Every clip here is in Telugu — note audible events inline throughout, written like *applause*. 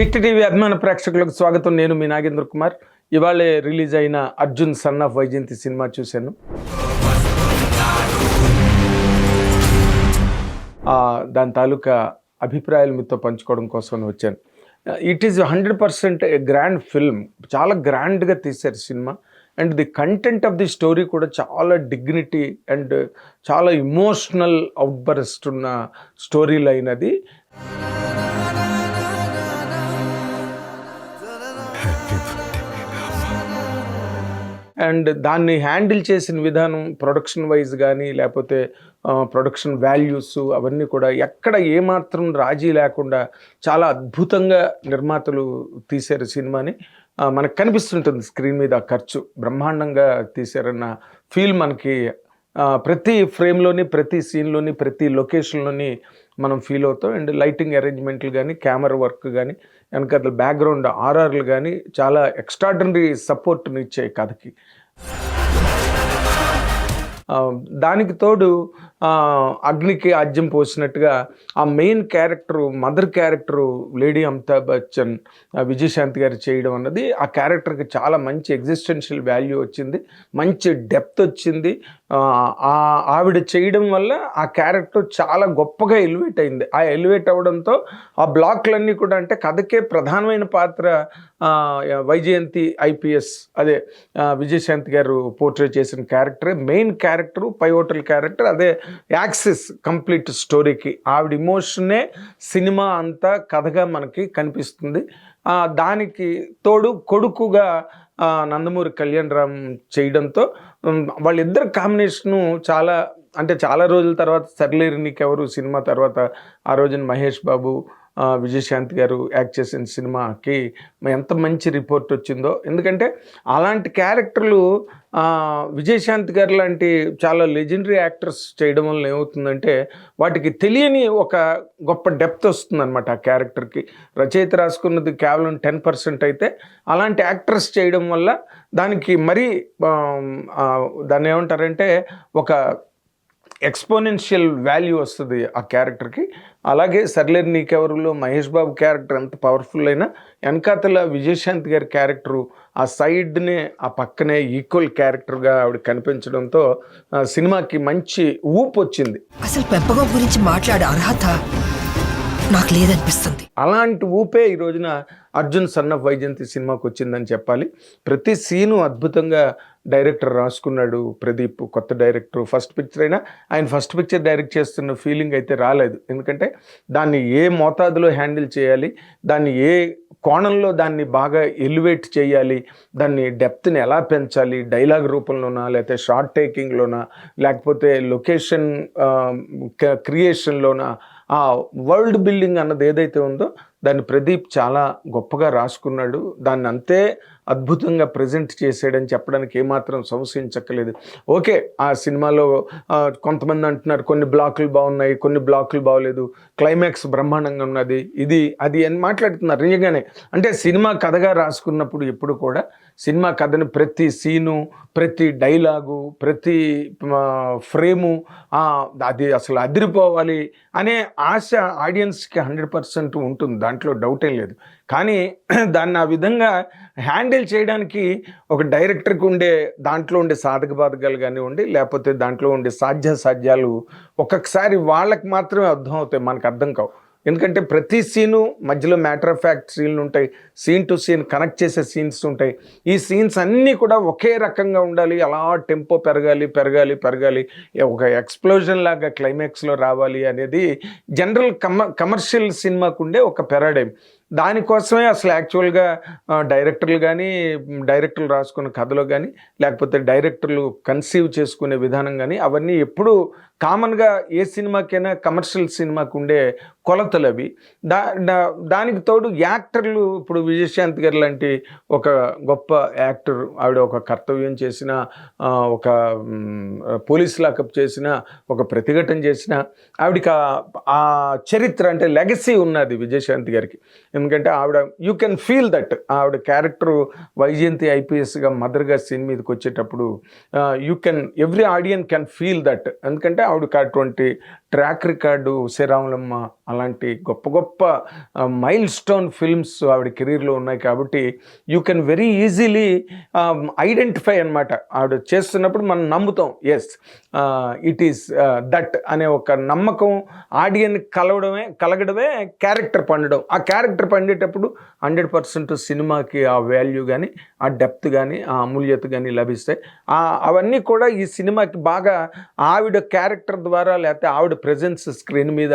హిట్ టీవీ అభిమాన ప్రేక్షకులకు స్వాగతం. నేను మీ నాగేంద్ర కుమార్. ఇవాళే రిలీజ్ అయిన Arjun son of Vyjayanthi cinema చూశాను. దాని తాలూకా అభిప్రాయాలు మీతో పంచుకోవడం కోసం వచ్చాను. It is hundred percent a grand film. చాలా గ్రాండ్గా తీశారు cinema. And the content of the story కూడా చాలా డిగ్నిటీ అండ్ చాలా ఇమోషనల్ అవుట్బర్స్ట్ ఉన్న స్టోరీ లైన్ అది. అండ్ దాన్ని హ్యాండిల్ చేసిన విధానం ప్రొడక్షన్ వైజ్ కానీ లేకపోతే ప్రొడక్షన్ వాల్యూస్ అవన్నీ కూడా ఎక్కడ ఏమాత్రం రాజీ లేకుండా చాలా అద్భుతంగా నిర్మాతలు తీశారు సినిమాని. మనకు కనిపిస్తుంటుంది స్క్రీన్ మీద ఖర్చు. బ్రహ్మాండంగా తీశారన్న ఫీల్ మనకి ప్రతి ఫ్రేమ్లోని ప్రతి సీన్లోని ప్రతి లొకేషన్లోని మనం ఫీల్ అవుతాం. అండ్ లైటింగ్ అరేంజ్మెంట్లు కానీ కెమెరా వర్క్ కానీ వెనక బ్యాక్గ్రౌండ్ ఆర్ఆర్లు కానీ చాలా ఎక్స్ట్రాడినరీ సపోర్ట్ని ఇచ్చాయి కథకి. దానికి తోడు అగ్నికి ఆజ్యం పోసినట్టుగా ఆ main character mother character lady Amitabh Bachchan Vijayashanti గారు చేయడం అన్నది ఆ క్యారెక్టర్కి చాలా మంచి ఎగ్జిస్టెన్షియల్ వాల్యూ వచ్చింది. మంచి డెప్త్ వచ్చింది. ఆ, ఆవిడ చేయడం వల్ల ఆ క్యారెక్టర్ చాలా గొప్పగా ఎలివేట్ అయింది. ఆ ఎలివేట్ అవ్వడంతో ఆ బ్లాక్లన్నీ కూడా అంటే కథకే ప్రధానమైన పాత్ర వైజయంతి ఐపీఎస్ అదే విజయశాంతి గారు పోర్ట్రేట్ చేసిన క్యారెక్టరే మెయిన్ క్యారెక్టర్ పైవోటల్ క్యారెక్టర్ అదే యాక్సిస్ కంప్లీట్ స్టోరీకి. ఆవిడ ఇమోషనే సినిమా అంతా కథగా మనకి కనిపిస్తుంది. దానికి తోడు కొడుకుగా నందమూరి కళ్యాణ్ రామ్ చేయడంతో వాళ్ళిద్దరు కాంబినేషను చాలా అంటే చాలా రోజుల తర్వాత సర్లేరు నీకెవరు సినిమా తర్వాత ఆ రోజున మహేష్ బాబు విజయశాంతి గారు యాక్ట్ చేసిన సినిమాకి ఎంత మంచి రిపోర్ట్ వచ్చిందో. ఎందుకంటే అలాంటి క్యారెక్టర్లు విజయశాంతి గారు లాంటి చాలా లెజెండరీ యాక్టర్స్ చేయడం వల్ల ఏమవుతుందంటే వాటికి తెలియని ఒక గొప్ప డెప్త్ వస్తుందన్నమాట ఆ క్యారెక్టర్కి. రచయిత రాసుకున్నది కేవలం టెన్ పర్సెంట్ అయితే అలాంటి యాక్టర్స్ చేయడం వల్ల దానికి మరీ దాన్ని ఏమంటారంటే ఒక ఎక్స్పోనెన్షియల్ వాల్యూ వస్తుంది ఆ క్యారెక్టర్కి. అలాగే సర్లేరు నీకెవరులో మహేష్ బాబు క్యారెక్టర్ ఎంత పవర్ఫుల్ అయినా వెనకాతల విజయశాంతి గారి క్యారెక్టరు ఆ సైడ్నే ఆ పక్కనే ఈక్వల్ క్యారెక్టర్గా ఆవిడ కనిపించడంతో ఆ, సినిమాకి మంచి ఊపు వచ్చింది. అసలు పెంపకం గురించి మాట్లాడే అర్హత నాకు లేదనిపిస్తుంది. అలాంటి ఊపే ఈ రోజున అర్జున్ సన్ ఆఫ్ వైజయంతి సినిమాకి వచ్చిందని చెప్పాలి. ప్రతి సీను అద్భుతంగా డైరెక్టర్ రాసుకున్నాడు ప్రదీప్ కొత్త డైరెక్టర్. ఫస్ట్ పిక్చర్ అయినా ఆయన ఫస్ట్ పిక్చర్ డైరెక్ట్ చేస్తున్న ఫీలింగ్ అయితే రాలేదు. ఎందుకంటే దాన్ని ఏ మోతాదులో హ్యాండిల్ చేయాలి దాన్ని ఏ కోణంలో దాన్ని బాగా ఎలివేట్ చేయాలి దాన్ని డెప్త్ని ఎలా పెంచాలి డైలాగ్ రూపంలోనా లేకపోతే షార్ట్ టేకింగ్లోనా లేకపోతే లొకేషన్ క్రియేషన్లోనా ఆ వరల్డ్ బిల్డింగ్ అన్నది ఏదైతే ఉందో దాన్ని ప్రదీప్ చాలా గొప్పగా రాసుకున్నాడు. దాన్ని అంతే అద్భుతంగా ప్రజెంట్ చేసాడని చెప్పడానికి ఏమాత్రం సంశయించక్కలేదు ఓకే ఆ సినిమాలో కొంతమంది అంటున్నారు కొన్ని బ్లాకులు బాగున్నాయి కొన్ని బ్లాకులు బాగలేదు క్లైమాక్స్ బ్రహ్మాండంగా ఉన్నది ఇది అది అని మాట్లాడుతున్నారు. నిజంగానే అంటే సినిమా కథగా రాసుకున్నప్పుడు ఎప్పుడు కూడా సినిమా కథను ప్రతి సీను ప్రతి డైలాగు ప్రతి ఫ్రేము అది అసలు అదిరిపోవాలి అనే ఆశ ఆడియన్స్కి హండ్రెడ్ పర్సెంట్ ఉంటుంది. దాంట్లో డౌటే లేదు. కానీ *clears throat* దాన్ని ఆ విధంగా హ్యాండిల్ చేయడానికి ఒక డైరెక్టర్కి ఉండే దాంట్లో ఉండే సాధక బాధకాలు కానివ్వండి లేకపోతే దాంట్లో ఉండే సాధ్యాసాధ్యాలు ఒక్కొక్కసారి వాళ్ళకి మాత్రమే అర్థం అవుతాయి మనకు అర్థం కావు. ఎందుకంటే ప్రతి సీను మధ్యలో మ్యాటర్ ఆఫ్ ఫ్యాక్ట్ సీన్లు ఉంటాయి సీన్ టు సీన్ కనెక్ట్ చేసే సీన్స్ ఉంటాయి. ఈ సీన్స్ అన్నీ కూడా ఒకే రకంగా ఉండాలి అలా టెంపో పెరగాలి పెరగాలి పెరగాలి. ఒక ఎక్స్ప్లోజన్ లాగా క్లైమాక్స్లో రావాలి అనేది జనరల్ కమ కమర్షియల్ సినిమాకు ఉండే ఒక పెరాడైమ్ దానికోసమే అసలు యాక్చువల్గా డైరెక్టర్లు కానీ డైరెక్టర్లు రాసుకున్న కథలో కానీ లేకపోతే డైరెక్టర్లు కన్సీవ్ చేసుకునే విధానం కానీ అవన్నీ ఎప్పుడూ కామన్గా ఏ సినిమాకైనా కమర్షియల్ సినిమాకు ఉండే కొలతలు అవి దా దానికి తోడు యాక్టర్లు ఇప్పుడు విజయశాంతి గారు లాంటి ఒక గొప్ప యాక్టర్ ఆవిడ ఒక కర్తవ్యం చేసిన ఒక పోలీస్ లాకప్ చేసిన ఒక ప్రతిఘటన చేసిన ఆవిడకి ఆ- చరిత్ర అంటే లెగసీ ఉన్నది విజయశాంతి గారికి. ఎందుకంటే ఆవిడ యూ కెన్ ఫీల్ దట్ ఆవిడ క్యారెక్టర్ వైజయంతి ఐపీఎస్గా మదర్గా సీన్ మీదకి వచ్చేటప్పుడు you can every audience can feel that. ఎందుకంటే ఆవిడకి అటువంటి ట్రాక్ రికార్డు శ్రీరాములమ్మ అలాంటి గొప్ప గొప్ప మైల్ స్టోన్ ఫిల్మ్స్ ఆవిడ కెరీర్లో ఉన్నాయి కాబట్టి you can very easily identify అనమాట ఆవిడ చేస్తున్నప్పుడు మనం నమ్ముతాం ఎస్ ఇట్ ఈస్ దట్ అనే ఒక నమ్మకం ఆడియన్ కలవడమే కలగడమే క్యారెక్టర్ పండడం. ఆ క్యారెక్టర్ పండేటప్పుడు హండ్రెడ్ పర్సెంట్ సినిమాకి ఆ వాల్యూ కానీ ఆ డెప్త్ కానీ ఆ అమూల్యత కానీ లభిస్తాయి. అవన్నీ కూడా ఈ సినిమాకి బాగా ఆవిడ క్యారెక్టర్ ద్వారా లేకపోతే ఆవిడ ప్రజెన్స్ స్క్రీన్ మీద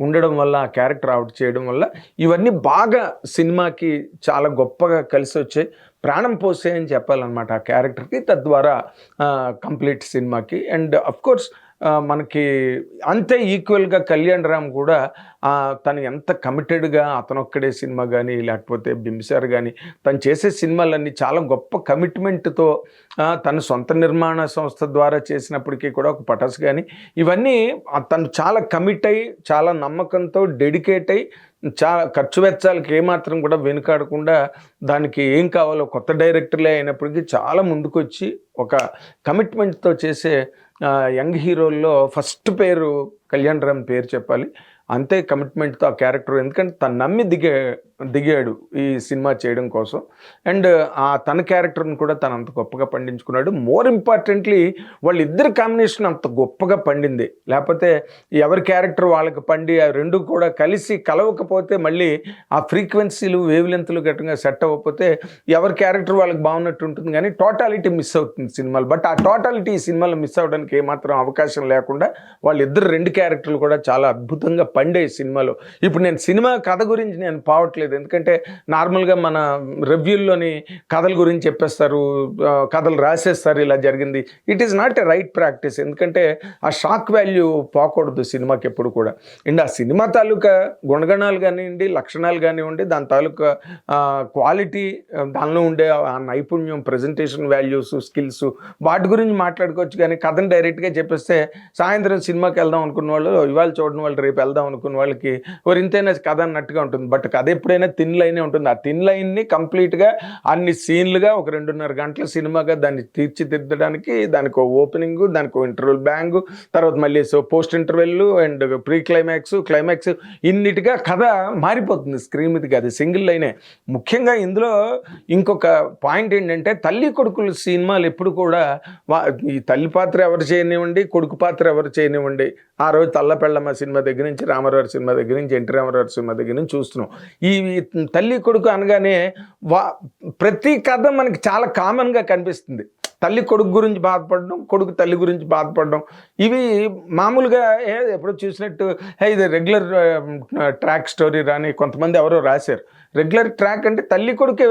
ఉండడం వల్ల ఆ క్యారెక్టర్ అవుట్ చేయడం వల్ల ఇవన్నీ బాగా సినిమాకి చాలా గొప్పగా కలిసి వచ్చాయి. ప్రాణం పోసాయని చెప్పాలన్నమాట ఆ క్యారెక్టర్కి తద్వారా కంప్లీట్ సినిమాకి అండ్ అఫ్ కోర్స్ మనకి అంతే ఈక్వల్గా కళ్యాణ్ రామ్ కూడా తను ఎంత కమిటెడ్గా అతనొక్కడే సినిమా కానీ లేకపోతే బింసార్ కానీ తను చేసే సినిమాలన్నీ చాలా గొప్ప కమిట్మెంట్తో తన సొంత నిర్మాణ సంస్థ ద్వారా చేసినప్పటికీ కూడా ఒక పటాస్ కానీ ఇవన్నీ తను చాలా కమిట్ అయ్యి చాలా నమ్మకంతో డెడికేట్ అయ్యి చాలా ఖర్చు వెచ్చాలకి ఏమాత్రం కూడా వెనుకాడకుండా దానికి ఏం కావాలో కొత్త డైరెక్టర్లే అయినప్పటికీ చాలా ముందుకొచ్చి ఒక కమిట్మెంట్తో చేసే యంగ్ హీరోల్లో ఫస్ట్ పేరు కళ్యాణ్ రామ్ పేరు చెప్పాలి. అంతే కమిట్మెంట్తో ఆ క్యారెక్టర్ ఎందుకంటే తను నమ్మి దిగే దిగాడు ఈ సినిమా చేయడం కోసం. అండ్ ఆ తన క్యారెక్టర్ని కూడా తను అంత గొప్పగా పండించుకున్నాడు. మోర్ ఇంపార్టెంట్లీ వాళ్ళిద్దరి కాంబినేషన్ అంత గొప్పగా పండింది. లేకపోతే ఎవరి క్యారెక్టర్ వాళ్ళకి పండి ఆ రెండు కూడా కలిసి కలవకపోతే మళ్ళీ ఆ ఫ్రీక్వెన్సీలు వేవ్ లెంత్లు గట్టంగా సెట్ అవ్వకపోతే ఎవరి క్యారెక్టర్ వాళ్ళకి బాగున్నట్టు ఉంటుంది. కానీ టోటాలిటీ మిస్ అవుతుంది సినిమాలు. బట్ ఆ టోటాలిటీ ఈ సినిమాలో మిస్ అవ్వడానికి ఏమాత్రం అవకాశం లేకుండా వాళ్ళిద్దరు రెండు క్యారెక్టర్లు కూడా చాలా అద్భుతంగా పండే సినిమాలో. ఇప్పుడు నేను సినిమా కథ గురించి నేను పావట్లేదు. ఎందుకంటే నార్మల్గా మన రివ్యూల్లోని కథల గురించి చెప్పేస్తారు కథలు రాసేస్తారు ఇలా జరిగింది. It is not a right practice ఎందుకంటే ఆ షాక్ వాల్యూ పోకూడదు సినిమాకి ఎప్పుడు కూడా. అండ్ ఆ సినిమా తాలూకా గుణగణాలు కానివ్వండి లక్షణాలు కానివ్వండి దాని తాలూకా క్వాలిటీ దానిలో ఉండే ఆ నైపుణ్యం ప్రజెంటేషన్ వాల్యూస్ స్కిల్స్ వాటి గురించి మాట్లాడుకోవచ్చు. కానీ కథను డైరెక్ట్గా చెప్పేస్తే సాయంత్రం సినిమాకి వెళ్దాం అనుకున్న వాళ్ళు ఇవాళ చూడడం వాళ్ళు రేపు వెళ్దాం అనుకున్న వాళ్ళకి ఓ ఇంతైనా కథ అన్నట్టుగా ఉంటుంది. బట్ కథ ఎప్పుడైనా తిన్ లైనే ఉంటుంది. ఆ తిన్ లైన్ని కంప్లీట్గా అన్ని సీన్లుగా ఒక రెండున్నర గంటల సినిమాగా దాన్ని తీర్చిదిద్దడానికి దానికి ఓపెనింగ్ దానికి ఇంటర్వెల్ బ్యాంగ్ తర్వాత మళ్ళీ so post interval and pre climax climax ఇన్నిటిగా కథ మారిపోతుంది స్క్రీన్ మీదకి. అది సింగిల్ లైనే. ముఖ్యంగా ఇందులో ఇంకొక పాయింట్ ఏంటంటే తల్లి కొడుకుల సినిమాలు ఎప్పుడు కూడా ఈ తల్లి పాత్ర ఎవరు చేయనివ్వండి కొడుకు పాత్ర ఎవరు చేయనివ్వండి ఆ రోజు తల్లపెళ్ళమ్మ సినిమా దగ్గర నుంచి రామారావు సినిమా దగ్గర నుంచి ఎన్టీ రామారావు సినిమా దగ్గర నుంచి చూస్తున్నాం. ఈ తల్లి కొడుకు అనగానే వా ప్రతి కథ మనకి చాలా కామన్గా కనిపిస్తుంది. తల్లి కొడుకు గురించి బాధపడడం కొడుకు తల్లి గురించి బాధపడడం ఇవి మామూలుగా ఎప్పుడో చూసినట్టు ఇది రెగ్యులర్ ట్రాక్ స్టోరీ రాని కొంతమంది ఎవరో రాశారు. రెగ్యులర్ ట్రాక్ అంటే తల్లి కొడుకు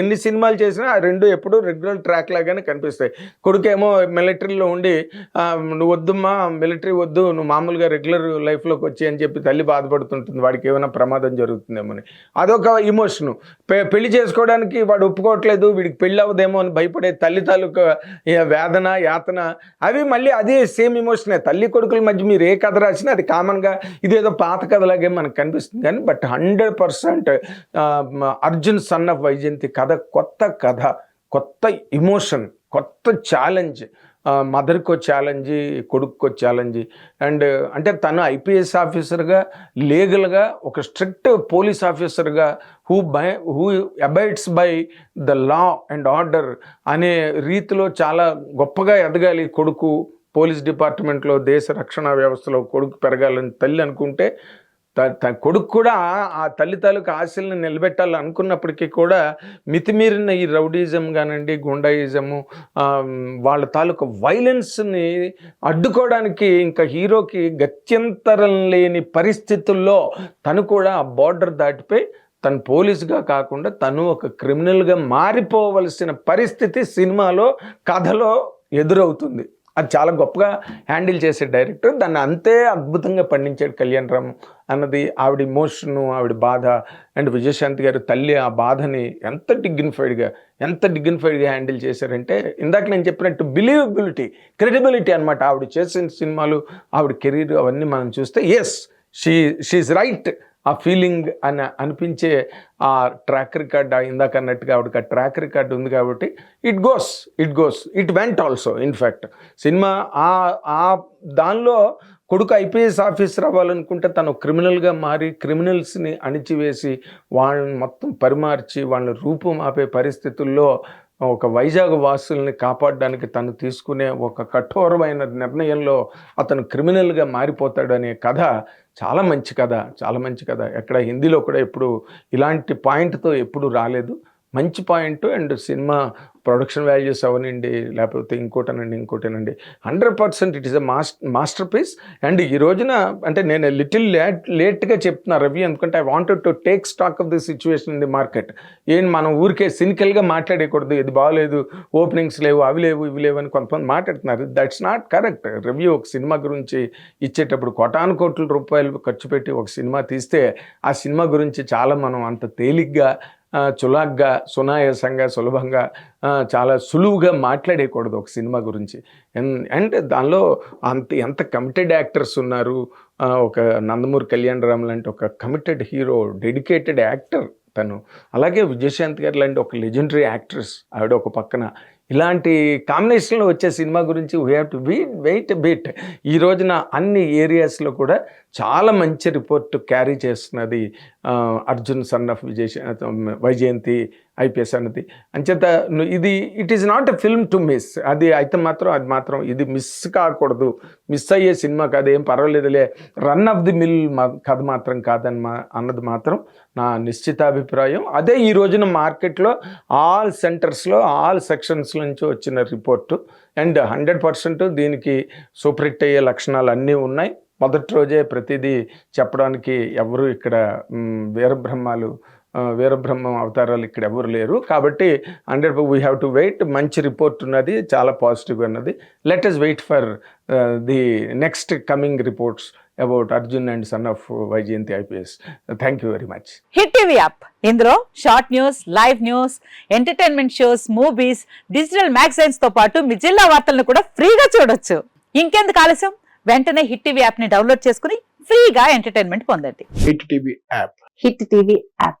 ఎన్ని సినిమాలు చేసినా ఆ రెండు ఎప్పుడు రెగ్యులర్ ట్రాక్ లాగానే కనిపిస్తాయి. కొడుకేమో మిలిటరీలో ఉండి నువ్వు వద్దుమ్మా మిలిటరీ వద్దు నువ్వు మామూలుగా రెగ్యులర్ లైఫ్లోకి వచ్చి అని చెప్పి తల్లి బాధపడుతుంటుంది. వాడికి ఏమైనా ప్రమాదం జరుగుతుందేమోని అదొక ఇమోషను. పెళ్ళి చేసుకోవడానికి వాడు ఒప్పుకోవట్లేదు వీడికి పెళ్ళి అవ్వదేమో అని భయపడే తల్లి తాలూకా వేదన యాతన అవి మళ్ళీ అదే సేమ్ ఇమోషనే. తల్లి కొడుకుల మధ్య మీరు ఏ కథ రాసినా అది కామన్గా ఇదేదో పాత కథలాగే మనకు కనిపిస్తుంది. కానీ but hundred percent Arjun son of Vyjayanthi కథ కొత్త కథ కొత్త ఇమోషన్ కొత్త ఛాలెంజ్ మదర్కో ఛాలెంజ్ కొడుక్కో ఛాలెంజ్. అండ్ అంటే తను ఐపీఎస్ ఆఫీసర్గా లీగల్గా ఒక స్ట్రిక్ట్ పోలీస్ ఆఫీసర్గా who by who abides by the law and order అనే రీతిలో చాలా గొప్పగా ఎదగాలి కొడుకు పోలీస్ డిపార్ట్మెంట్లో దేశ రక్షణ వ్యవస్థలో కొడుకు పెరగాలని తల్లి అనుకుంటే త- కొడుకు కూడా ఆ- తల్లి తాలూకు ఆశల్ని నిలబెట్టాలి అనుకున్నప్పటికీ కూడా మితిమీరిన ఈ రౌడీజం కానివ్వండి గుండాయిజము వాళ్ళ తాలూకు వైలెన్స్ని అడ్డుకోవడానికి ఇంకా హీరోకి గత్యంతరం లేని పరిస్థితుల్లో తను కూడా ఆ బార్డర్ దాటిపోయి తను పోలీసుగా కాకుండా తను ఒక క్రిమినల్గా మారిపోవలసిన పరిస్థితి సినిమాలో కథలో ఎదురవుతుంది. అది చాలా గొప్పగా హ్యాండిల్ చేసే డైరెక్టర్. దాన్ని అంతే అద్భుతంగా పండించాడు కళ్యాణ్ రామ్ అన్నది ఆవిడ ఇమోషను ఆవిడ బాధ అండ్ విజయశాంతి గారు తల్లి ఆ బాధని ఎంత డిగ్నిఫైడ్గా ఎంత డిగ్నిఫైడ్గా హ్యాండిల్ చేశారంటే ఇందాక నేను చెప్పినట్టు బిలీవబిలిటీ క్రెడిబిలిటీ అనమాట ఆవిడ చేసిన సినిమాలు ఆవిడ కెరీర్ అవన్నీ మనం చూస్తే ఎస్ షీ షీఈ్ రైట్ ఆ ఫీలింగ్ అని అనిపించే ఆ ట్రాక్ రికార్డ్ ఇందాక అన్నట్టుగా ఆవిడకి ఆ ట్రాక్ రికార్డ్ ఉంది కాబట్టి it goes it goes it went also in fact cinema ఆ ఆ దానిలో కొడుకు ఐపీఎస్ ఆఫీసర్ అవ్వాలనుకుంటే తను క్రిమినల్గా మారి క్రిమినల్స్ని అణిచివేసి వాళ్ళని మొత్తం పరిమార్చి వాళ్ళని రూపుమాపే పరిస్థితుల్లో ఒక వైజాగ్ వాసుల్ని కాపాడడానికి తను తీసుకునే ఒక కఠోరమైన నిర్ణయంలో అతను క్రిమినల్గా మారిపోతాడు అనే కథ చాలా మంచి కథ చాలా మంచి కథ. ఎక్కడ హిందీలో కూడా ఎప్పుడు ఇలాంటి పాయింట్తో ఎప్పుడు రాలేదు. మంచి point and cinema production values అవనండి లేకపోతే ఇంకోటనండి ఇంకోటేనండి. Hundred percent it is a mass masterpiece and ఈ రోజున అంటే నేను లిటిల్ లేట్ లేట్గా చెప్తున్నా రవి ఎందుకంటే I wanted to take stock of the situation in the market. ఏం మనం ఊరికే సినికల్గా మాట్లాడకూడదు ఇది బాగలేదు ఓపెనింగ్స్ లేవు అవి లేవు ఇవి లేవు అని కొంతమంది మాట్లాడుతున్నారు. దట్స్ నాట్ కరెక్ట్ రివ్యూ ఒక సినిమా గురించి ఇచ్చేటప్పుడు కోటాను కోట్ల రూపాయలు ఖర్చు పెట్టి ఒక సినిమా తీస్తే ఆ సినిమా గురించి చాలా మనం అంత తేలిగ్గా చులాగ్గా సునాయాసంగా సులభంగా చాలా సులువుగా మాట్లాడేయకూడదు ఒక సినిమా గురించి. అండ్ దానిలో అంత ఎంత కమిటెడ్ యాక్టర్స్ ఉన్నారు ఒక నందమూరి కళ్యాణ్ రామ్ లాంటి ఒక కమిటెడ్ హీరో డెడికేటెడ్ యాక్టర్ తను. అలాగే విజయశాంత్ గారు లాంటి ఒక లెజెండరీ యాక్ట్రెస్ ఆవిడ ఒక పక్కన. ఇలాంటి కాంబినేషన్లో వచ్చే సినిమా గురించి we have to wait wait bit ఈ రోజున అన్ని ఏరియాస్లో కూడా చాలా మంచి రిపోర్ట్ క్యారీ చేస్తున్నది Arjun son of Vijay Vyjayanthi IPS అన్నది. అంచేత ఇది it is not a film to miss అది అయితే మాత్రం అది మాత్రం ఇది మిస్ కాకూడదు. మిస్ అయ్యే సినిమా కాదు ఏం పర్వాలేదులే. రన్ ఆఫ్ ది మిల్ కథ మాత్రం కాదని మా అన్నది మాత్రం నా నిశ్చితాభిప్రాయం అదే ఈ రోజున మార్కెట్లో ఆల్ సెంటర్స్లో ఆల్ సెక్షన్స్ నుంచి వచ్చిన రిపోర్టు. అండ్ హండ్రెడ్ పర్సెంట్ దీనికి సూపర్ హిట్ అయ్యే లక్షణాలు అన్నీ ఉన్నాయి. మొదటి రోజే ప్రతిదీ చెప్పడానికి ఎవరు ఇక్కడ వీరబ్రహ్మాలు వీరబ్రహ్మం అవతారాలు ఇక్కడ ఎవరు లేరు. కాబట్టి hundred we have to wait మంచి రిపోర్ట్ ఉన్నది చాలా పాజిటివ్ ఉన్నది. Let us wait for the next coming reports about Arjun and son of Vyjayanthi IPS thank you very much Hit TV app ఇందులో short news live news entertainment shows movies digital మ్యాగజైన్స్తో పాటు మీ జిల్లా వార్తలను కూడా ఫ్రీగా చూడొచ్చు. ఇంకెందుకు ఆలస్యం? వెంటనే హిట్ టీవీ యాప్ని డౌన్లోడ్ చేసుకుని ఫ్రీగా ఎంటర్టైన్మెంట్ పొందండి. Hit TV app Hit TV app